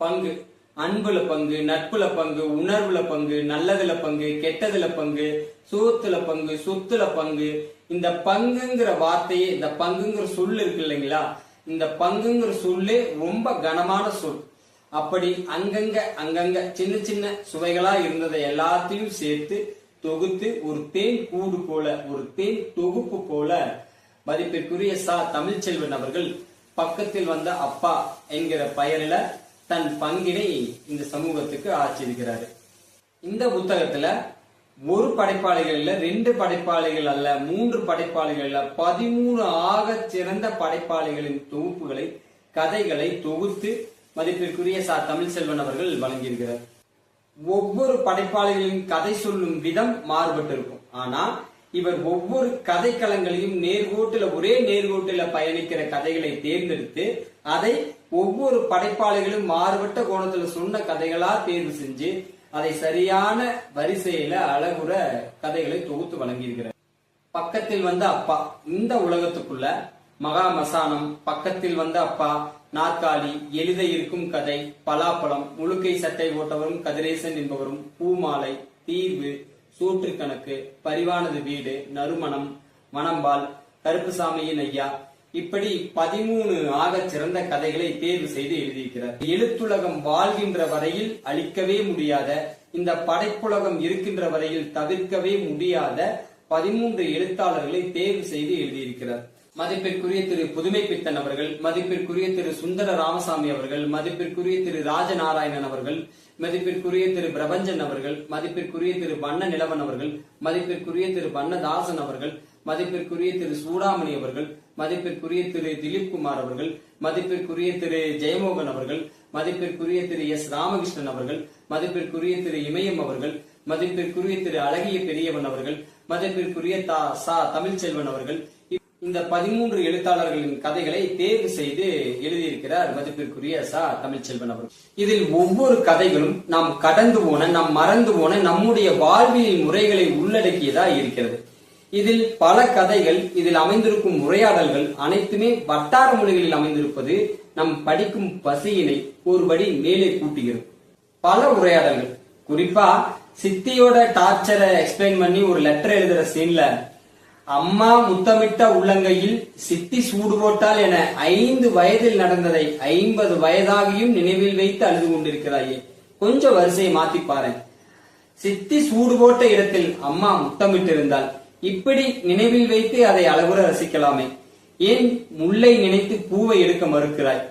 பங்கு அன்புல பங்கு நட்புல பங்கு உணர்வுல பங்கு நல்லதுல பங்கு கெட்டதுல பங்கு சுகத்துல பங்கு சொத்துல பங்கு. இந்த பங்குங்கிற வார்த்தையே இந்த பங்குங்கிற சொல் இருக்கு இல்லைங்களா? இந்த பங்குங்கிற சொல்லு ரொம்ப கனமான சொல். அப்படி அங்கங்க அங்கங்க சின்ன சின்ன சுவைகளா இருந்ததை எல்லாத்தையும் சேர்த்து தொகுத்து ஒரு தேன் கூடு போல ஒரு தேன் தொகுப்பு போல மதிப்பிற்குரிய சா தமிழ்ச்செல்வன் அவர்கள் பக்கத்தில் வந்த அப்பா என்கிற பெயரில தன் பங்கினை இந்த சமூகத்துக்கு ஆற்றியிருக்கிறாரு. இந்த புத்தகத்துல ஒரு படைப்பாளிகள்ல ரெண்டு படைப்பாளிகள் அல்ல மூன்று படைப்பாளிகள் பதிமூணு ஆக சிறந்த படைப்பாளிகளின் தொகுப்புகளை கதைகளை தொகுத்து மதிப்பிற்குரிய சா தமிழ்செல்வன் அவர்கள் வழங்கியிருக்கிறார். ஒவ்வொரு படைப்பாளிகளின் கதை சொல்லும் விதம் மாறுபட்டு இருக்கும் ஆனா இவர் ஒவ்வொரு கதைக்களங்களையும் நேர்கோட்டுல ஒரே நேர்கோட்டுல பயணிக்கிற கதைகளை தேர்ந்தெடுத்து அதை ஒவ்வொரு படைப்பாளிகளும் மாறுபட்ட கோணத்துல சொன்ன கதைகளா தேர்வு செஞ்சு அதை சரியான வரிசையில அழகுற கதைகளை தொகுத்து வழங்கியிருக்கிறார். பக்கத்தில் வந்த அப்பா இந்த உலகத்துக்குள்ள மகா மசானம் பக்கத்தில் வந்த அப்பா நாற்காலி எழுத இருக்கும் கதை பலாப்பழம் முழுக்கை சட்டை போட்டவரும் கதிரேசன் என்பவரும் பூமாலை தீர்வு சூற்று கணக்கு பரிவானது வீடு நறுமணம் மணம்பால் கருப்புசாமியின் ஐயா. இப்படி பதிமூணு ஆக சிறந்த கதைகளை தேர்வு செய்து எழுதியிருக்கிறார். எழுத்துலகம் வாழ்கின்ற வரையில் அழிக்கவே முடியாத இந்த படைப்புலகம் இருக்கின்ற வரையில் தவிர்க்கவே முடியாத பதிமூன்று எழுத்தாளர்களை தேர்வு செய்து எழுதியிருக்கிறார். மதிப்பிற்குரிய திரு புதுமை பித்தன் அவர்கள் மதிப்பிற்குரிய திரு சுந்தர ராமசாமி அவர்கள் மதிப்பிற்குரிய திரு ராஜநாராயணன் அவர்கள் மதிப்பிற்குரிய திரு பிரபஞ்சன் அவர்கள் மதிப்பிற்குரிய திரு வண்ண நிலவன் அவர்கள் மதிப்பிற்குரிய திரு வண்ணதாசன் அவர்கள் மதிப்பிற்குரிய திரு சூடாமணி அவர்கள் மதிப்பிற்குரிய திரு திலீப் குமார் அவர்கள் மதிப்பிற்குரிய திரு ஜெயமோகன் அவர்கள் மதிப்பிற்குரிய திரு எஸ் ராமகிருஷ்ணன் அவர்கள் மதிப்பிற்குரிய திரு இமயம் அவர்கள் மதிப்பிற்குரிய திரு அழகிய பெரியவன் அவர்கள் மதிப்பிற்குரிய தா சா தமிழ்ச்செல்வன் அவர்கள் இந்த பதிமூன்று எழுத்தாளர்களின் கதைகளை தேர்வு செய்து எழுதியிருக்கிறார் மதிப்பிற்குரிய சா. தமிழ்ச்செல்வன் அவர்கள். இதில் ஒவ்வொரு கதைகளும் நாம் கடந்து போன நாம் மறந்து போன நம்முடைய வாழ்வியல் முறைகளை உள்ளடக்கியதா இருக்கிறது. இதில் பல கதைகள் இதில் அமைந்திருக்கும் உரையாடல்கள் அனைத்துமே வட்டார மொழிகளில் அமைந்திருப்பது நம் படிக்கும் பசியினை ஒருபடி மேலே கூட்டுகிறது. பல உரையாடல்கள். குறிப்பா சித்தியோட டார்ச்சரை எக்ஸ்பிளைன் பண்ணி ஒரு லெட்டர் எழுதுற சீன்ல அம்மா முத்தமிட்ட உள்ளங்கையில் சித்தி சூடு போட்டால் என ஐந்து வயதில் நடந்ததை ஐம்பது வயதாகியும் நினைவில் வைத்து அழுது கொண்டிருக்கிறாயே. கொஞ்சம் வரிசையை மாத்தி பாரு சித்தி சூடு போட்ட இடத்தில் அம்மா முத்தமிட்டிருந்தாள் இப்படி நினைவில் வைத்து அதை அளவுற ரசிக்கலாமே. ஏன் முல்லை நினைத்து பூவை எடுக்க மறுக்கிறாய்?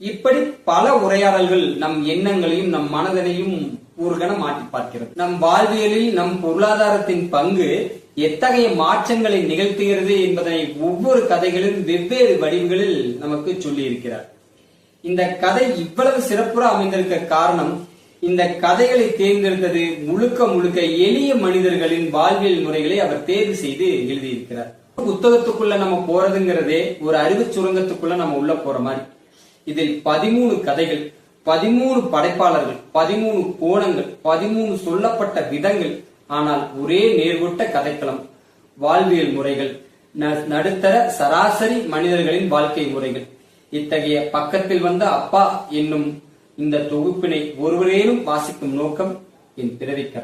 இப்படி பல உரையாடல்கள் நம் எண்ணங்களையும் நம் மனதனையும் ஒரு கணம் மாற்றி பார்க்கிறது. நம் வாழ்வியலில் நம் பொருளாதாரத்தின் பங்கு எத்தகைய மாற்றங்களை நிகழ்த்துகிறது என்பதனை ஒவ்வொரு கதைகளும் வெவ்வேறு வடிவுகளில் நமக்கு சொல்லி இருக்கிறார் இந்த கதை இவ்வளவு சிறப்புற அமைந்திருக்க காரணம் இந்த கதைகளை தேர்ந்தெடுத்தது முழுக்க முழுக்க எளிய மனிதர்களின் வாழ்வியல் முறைகளை அவர் தேர்வு செய்து எழுதியிருக்கிறார். புத்தகத்துக்குள்ள நம்ம போறதுங்கிறதே ஒரு அறிவு சுரங்கத்துக்குள்ள நம்ம உள்ள போற மாதிரி. இதில் பதிமூணு கதைகள் பதிமூணு படைப்பாளர்கள் பதிமூணு கோணங்கள் பதிமூணு சொல்லப்பட்ட விதங்கள் ஆனால் ஒரே நேர்கொட்ட கதைக்களம். வாழ்வியல் முறைகள் நடுத்தர சராசரி மனிதர்களின் வாழ்க்கை முறைகள். இத்தகைய பக்கத்தில் வந்த அப்பா என்னும் இந்த தொகுப்பினை ஒருவரேனும் வாசிக்கும் நோக்கம் என் பிறவிக்கடன்